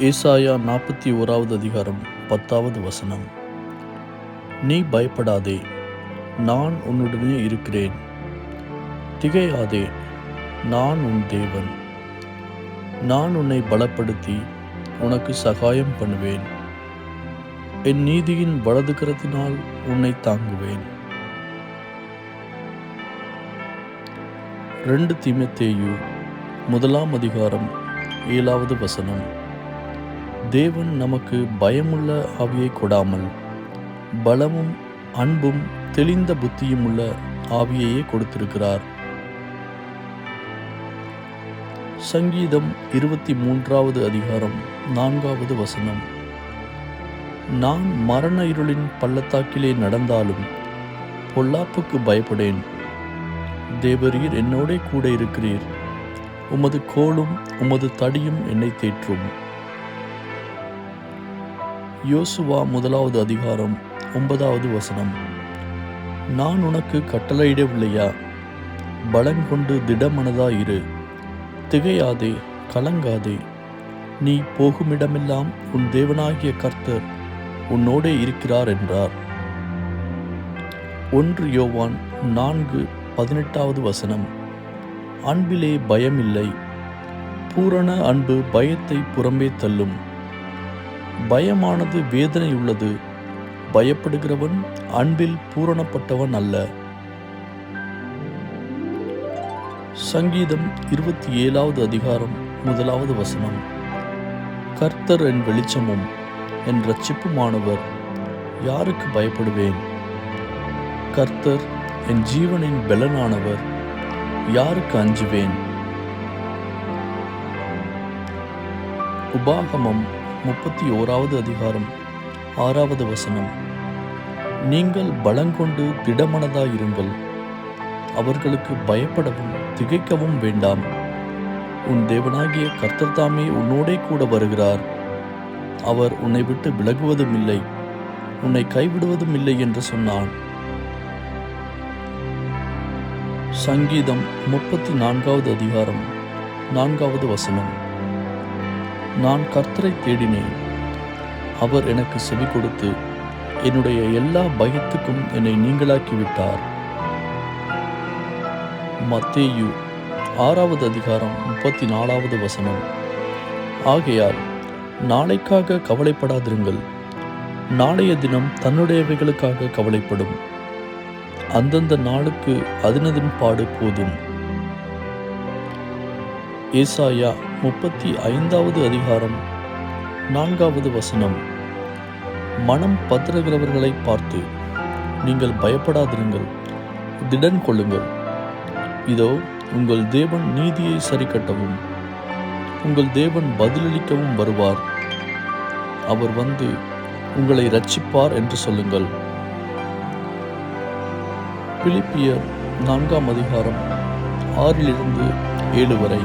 ஏசாயா நாற்பத்தி ஓராவது அதிகாரம் பத்தாவது வசனம். நீ பயப்படாதே நான் உன்னுடனே இருக்கிறேன். திகையாதே நான் உன் தேவன். நான் உன்னை பலப்படுத்தி உனக்கு சகாயம் பண்ணுவேன். என் நீதியின் வலதுகரத்தினால் உன்னை தாங்குவேன். ரெண்டு திமத்தேயு முதலாம் அதிகாரம் ஏழாவது வசனம். தேவன் நமக்கு பயமுள்ள ஆவியை கொடாமல் பலமும் அன்பும் தெளிந்த புத்தியும் உள்ள ஆவியையே கொடுத்திருக்கிறார். சங்கீதம் இருபத்தி மூன்றாவது அதிகாரம் நான்காவது வசனம். நான் மரண இருளின் பள்ளத்தாக்கிலே நடந்தாலும் பொல்லாப்புக்கு பயப்படேன். தேவரீர் என்னோடே கூட இருக்கிறீர். உமது கோளும் உமது தடியும் என்னை தேற்றும். யோசுவா முதலாவது அதிகாரம் ஒன்பதாவது வசனம். நான் உனக்கு கட்டளையிடவில்லையா பலங்கொண்டு திடமனதாயிரு. திகையாதே கலங்காதே. நீ போகுமிடமெல்லாம் உன் தேவனாகிய கர்த்தர் உன்னோடே இருக்கிறார் என்றார். ஒன்று யோவான் நான்கு பதினெட்டாவது வசனம். அன்பிலே பயமில்லை. பூரண அன்பு பயத்தை புறம்பே தள்ளும். பயமானது வேதனையுள்ளது. பயப்படுகிறவன் அன்பில் பூரணப்பட்டவன் அல்ல. சங்கீதம் இருபத்தி ஏழாவது அதிகாரம் முதலாவது வசனம். கர்த்தர் என் வெளிச்சமும் என் ரட்சிப்புமானவர் யாருக்கு பயப்படுவேன்? கர்த்தர் என் ஜீவனின் பலனானவர் யாருக்கு அஞ்சுவேன்? உபாகமம் முப்பத்தி ஓராவது அதிகாரம் ஆறாவது வசனம். நீங்கள் பலங்கொண்டு திடமனதாயிருங்கள். அவர்களுக்கு பயப்படவும் திகைக்கவும் வேண்டாம். உன் தேவனாகிய கர்த்தர் தாமே உன்னோடே கூட வருகிறார். அவர் உன்னை விட்டு விலகுவதும் இல்லை உன்னை கைவிடுவதும் இல்லை என்று சொன்னான். சங்கீதம் முப்பத்தி நான்காவது அதிகாரம் நான்காவது வசனம். நான் கர்த்தரை தேடினேன். அவர் எனக்கு செவி கொடுத்து என்னுடைய எல்லா பயத்துக்கும் என்னை நீங்களாக்கிவிட்டார். மத்தேயு ஆறாவது அதிகாரம் முப்பத்தி நாலாவது வசனம். ஆகையால் நாளைக்காக கவலைப்படாதிருங்கள். நாளைய தினம் தன்னுடையவைகளுக்காக கவலைப்படும். அந்தந்த நாளுக்கு அதனதின் பாடு போதும். ஏசாயா முப்பத்தி ஐந்தாவது அதிகாரம் நான்காவது வசனம். மனம் பத்திரகிறவர்களை பார்த்து நீங்கள் பயப்படாதிருங்கள் திடன் கொள்ளுங்கள். இதோ உங்கள் தேவன் நீதியை சரிக்கட்டவும் உங்கள் தேவன் பதிலளிக்கவும் வருவார். அவர் வந்து உங்களை ரட்சிப்பார் என்று சொல்லுங்கள். பிலிப்பியர் நான்காம் அதிகாரம் ஆறிலிருந்து ஏழு வரை.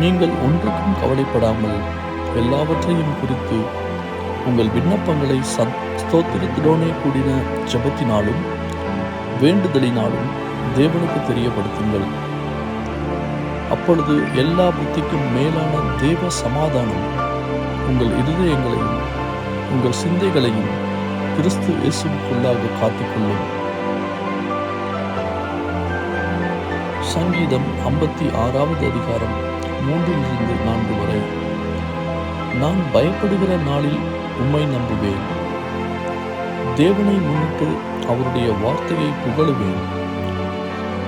நீங்கள் ஒன்றுக்கும் கவலைப்படாமல் எல்லாவற்றையும் குறித்து உங்கள் விண்ணப்பங்களை சத் ஸ்தோத்திரத்துடனே கூடின ஜெபத்தினாலும் வேண்டுதலினாலும் தேவனுக்கு தெரியப்படுத்துங்கள். அப்பொழுது எல்லா புத்திக்கும் மேலான தேவ சமாதானம் உங்கள் இருதயங்களையும் உங்கள் சிந்தைகளையும் கிறிஸ்து இயேசுக்குள்ளாக காத்துக்கொள்ளும். சங்கீதம் ஐம்பத்தி ஆறாவது அதிகாரம். மூன்றிலிருந்து நான்கு வரை. நான் பயப்படுகிற நாளில் உம்மை நம்புவேன். தேவனை முன்னிட்டு அவருடைய வார்த்தையை புகழுவேன்.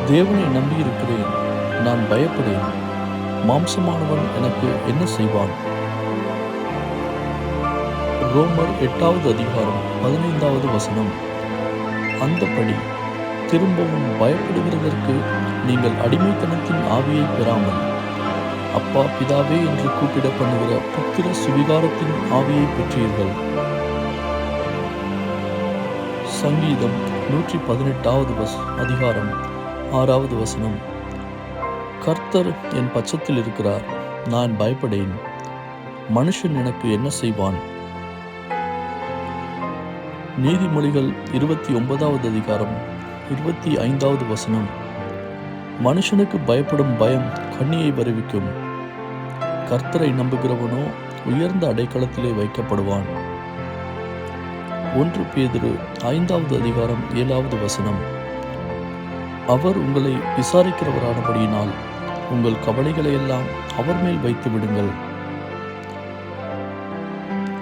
தேவனை நம்பியிருக்கிறேன் நான் பயப்படேன். மாம்சமானவன் எனக்கு என்ன செய்வான்? ரோமர் எட்டாவது அதிகாரம் பதினைந்தாவது வசனம். அந்தபடி திரும்பவும் பயப்படுகிறதற்கு நீங்கள் அடிமைத்தனத்தின் ஆவியை பெறாமல் அப்பா பிதாவே என்று கூப்பிட பண்ணுகிற புத்திர சுவிகாரத்தின் ஆவியை பெற்றீர்கள். சங்கீதம் நூற்றி பதினெட்டாவது வஸ் அதிகாரம் ஆறாவது வசனம். கர்த்தர் என் பட்சத்தில் இருக்கிறார் நான் பயப்படேன். மனுஷன் எனக்கு என்ன செய்வான்? நீதிமொழிகள் இருபத்தி ஒன்பதாவது அதிகாரம் இருபத்தி ஐந்தாவது வசனம். மனுஷனுக்கு பயப்படும் பயம் கண்ணியை வருவிக்கும். கர்த்தரை நம்புகிறவனோ உயர்ந்த அடைக்கலத்திலே வைக்கப்படுவான். ஒன்று பேதிரு ஐந்தாவது அதிகாரம் ஏழாவது வசனம். அவர் உங்களை விசாரிக்கிறவரானபடியினால் உங்கள் கவலைகளை எல்லாம் அவர் மேல் வைத்து விடுங்கள்.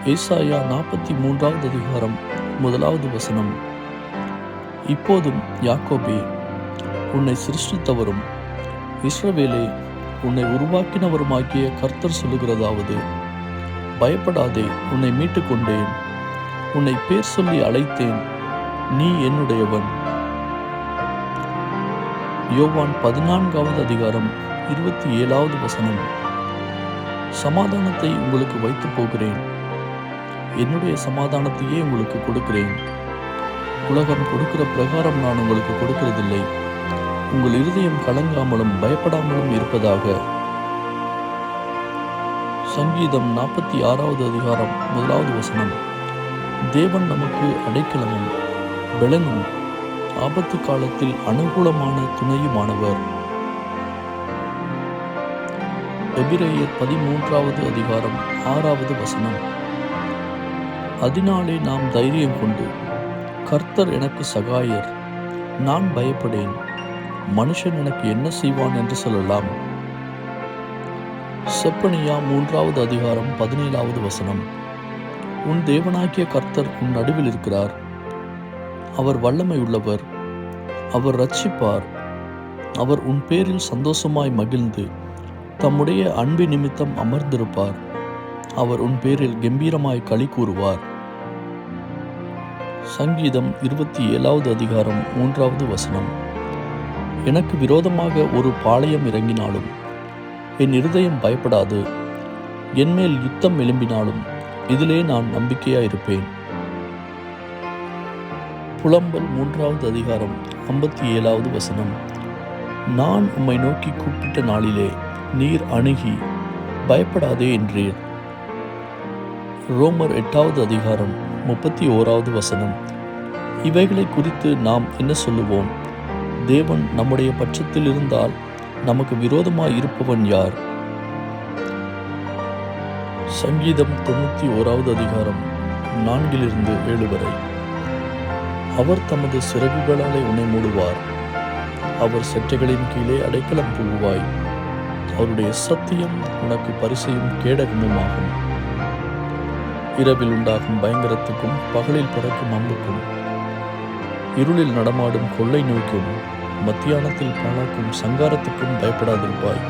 ஏசாயா நாற்பத்தி மூன்றாவது அதிகாரம் முதலாவது வசனம். இப்போதும் யாக்கோபே உன்னை சிருஷ்டித்தவரும் இஸ்ரவேலே உன்னை உருவாக்கினவருமாக்கிய கர்த்தர் சொல்லுகிறதாவது. பயப்படாதே உன்னை மீட்டுக் கொண்டேன் உன்னை பேர் சொல்லி அழைத்தேன். நீ என்னுடையவன். யோவான் பதினான்காவது அதிகாரம் இருபத்தி ஏழாவது வசனம். சமாதானத்தை உங்களுக்கு வைத்து போகிறேன். என்னுடைய சமாதானத்தையே உங்களுக்கு கொடுக்கிறேன். உலகம் கொடுக்கிற பிரகாரம் நான் உங்களுக்கு கொடுக்கிறதில்லை. உங்கள் இருதயம் கலங்காமலும் பயப்படாமலும் இருப்பதாக. சங்கீதம் நாற்பத்தி ஆறாவது அதிகாரம் முதலாவது வசனம். தேவன் நமக்கு அடைக்கலமும் பலனும் ஆபத்து காலத்தில் அனுகூலமான துணையுமானவர். எபிரேயர் பதிமூன்றாவது அதிகாரம் ஆறாவது வசனம். அதனாலே நாம் தைரியம் கொண்டு கர்த்தர் எனக்கு சகாயர் நான் பயப்படேன். மனுஷன் எனக்கு என்ன செய்வான் என்று சொல்லலாம். செப்பனியா மூன்றாவது அதிகாரம் பதினேழாவது வசனம். உன் தேவனாகிய கர்த்தர் உன் நடுவில் இருக்கிறார். அவர் வல்லமை உள்ளவர் அவர் ரட்சிப்பார் அவர் உன் பேரில் சந்தோஷமாய் மகிழ்ந்து தம்முடைய அன்பு நிமித்தம் அமர்ந்திருப்பார். அவர் உன் பேரில் கம்பீரமாய் களி கூறுவார். சங்கீதம் இருபத்தி ஏழாவது அதிகாரம் மூன்றாவது வசனம். எனக்கு விரோதமாக ஒரு பாளையம் இறங்கினாலும் என் இருதயம் பயப்படாது. என்மேல் யுத்தம் எழும்பினாலும் இதிலே நான் நம்பிக்கையாயிருப்பேன். புலம்பல் மூன்றாவது அதிகாரம் ஐம்பத்தி ஏழாவது வசனம். நான் உம்மை நோக்கி கூப்பிட்ட நாளிலே நீர் அணுகி பயப்படாதே என்றீர். ரோமர் எட்டாவது அதிகாரம் முப்பத்தி ஓராவது வசனம். இவைகளை குறித்து நாம் என்ன சொல்லுவோம்? தேவன் நம்முடைய பட்சத்தில் இருந்தால் நமக்கு விரோதமாய் இருப்பவன் யார்? சங்கீதம் தொண்ணூற்றி ஓராவது அதிகாரம் நான்கிலிருந்து ஏழு வரை. அவர் தமது சிறகுகளாலே உன்னை மூடுவார். அவர் செற்றைகளின் கீழே அடைக்கலம் புகுவாய். அவருடைய சத்தியம் உனக்கு பரிசையும் கேடகமுமாகும். இரவில் உண்டாகும் பயங்கரத்துக்கும் பகலில் பறக்கும் அம்புக்கும் இருளில் நடமாடும் கொள்ளை நோய்க்கும் மத்தியானத்தில் பாலாக்கும் சங்காரத்துக்கும் பயப்படாதிருப்பாய்.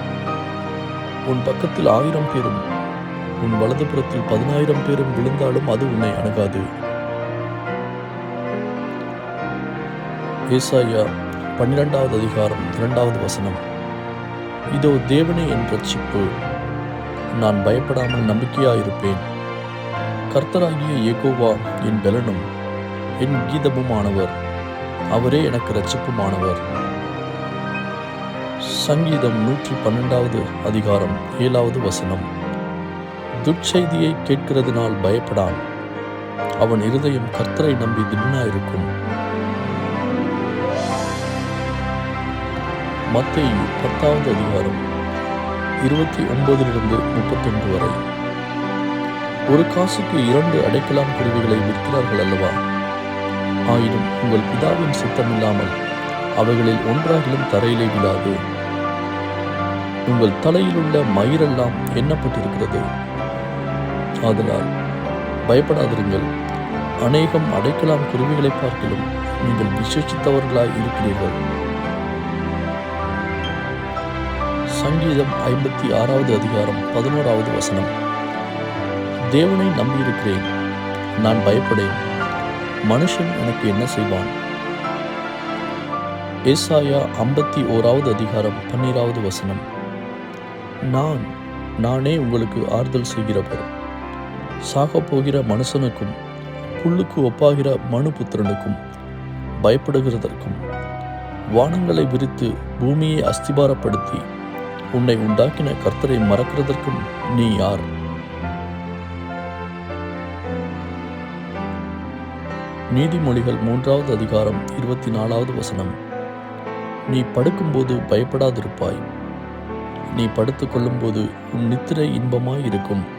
உன் பக்கத்தில் ஆயிரம் பேரும் உன் வலதுபுறத்தில் பதினாயிரம் பேரும் விழுந்தாலும் அது உன்னை அணுகாது. ஏசாயா பன்னிரெண்டாவது அதிகாரம் இரண்டாவது வசனம். இதோ தேவனே என் ரட்சிப்பு. நான் பயப்படாமல் நம்பிக்கையாயிருப்பேன். கர்த்தராகிய ஏகோவா என் பலனும் என் கீதமுமானவர். அவரே எனக்கு ரட்சிப்புமானவர் சங்கீதம் நூற்றி பன்னெண்டாவது அதிகாரம் ஏழாவது வசனம். துட்செய்தியை கேட்கிறதுனால் பயப்படான். அவன் இருதயம் கர்த்தரை நம்பி திடனாயிருக்கும் மத்தேயு பத்தாவது அதிகாரம் இருபத்தி ஒன்பதிலிருந்து முப்பத்தொன்று வரை. ஒரு காசுக்கு இரண்டு அடைக்கலாம் குருவிகளை விற்கிறார்கள் அல்லவா? ஆயினும் உங்கள் பிதாவின் சித்தமில்லாமல் அவைகளில் ஒன்றாகிலும் தரையிலே விழாது. உங்கள் தலையில் உள்ள மயிரெல்லாம் எண்ணப்பட்டிருக்கிறது. ஆதலால் பயப்படாதிருங்கள். அநேகம் அடைக்கலாம் குருவிகளை பார்க்கலும் நீங்கள் விசேஷித்தவர்களாய் இருக்கிறீர்கள். சங்கீதம் ஐம்பத்தி ஆறாவது அதிகாரம் பதினோராவது வசனம். தேவனை நம்பியிருக்கிறேன். நான் பயப்படேன். மனுஷன் எனக்கு என்ன செய்வான்? ஏசாயா ஐம்பத்தி ஓராவது அதிகாரம் பன்னிராவது வசனம். நான் நானே உங்களுக்கு ஆறுதல் செய்கிறவர். சாக போகிற மனுஷனுக்கும் புல்லுக்கு ஒப்பாகிற மனு புத்திரனுக்கும் பயப்படுகிறதற்கும் வானங்களை விரித்து பூமியை அஸ்திபாரப்படுத்தி உன்னை உண்டாக்கின கர்த்தரை மறக்கிறதற்கும் நீ யார்? நீதிமொழிகள் மூன்றாவது அதிகாரம் இருபத்தி நாலாவது வசனம். நீ படுக்கும்போது பயப்படாதிருப்பாய். நீ படுத்துக் கொள்ளும்போது உன் நித்திரை இன்பமாய் இருக்கும்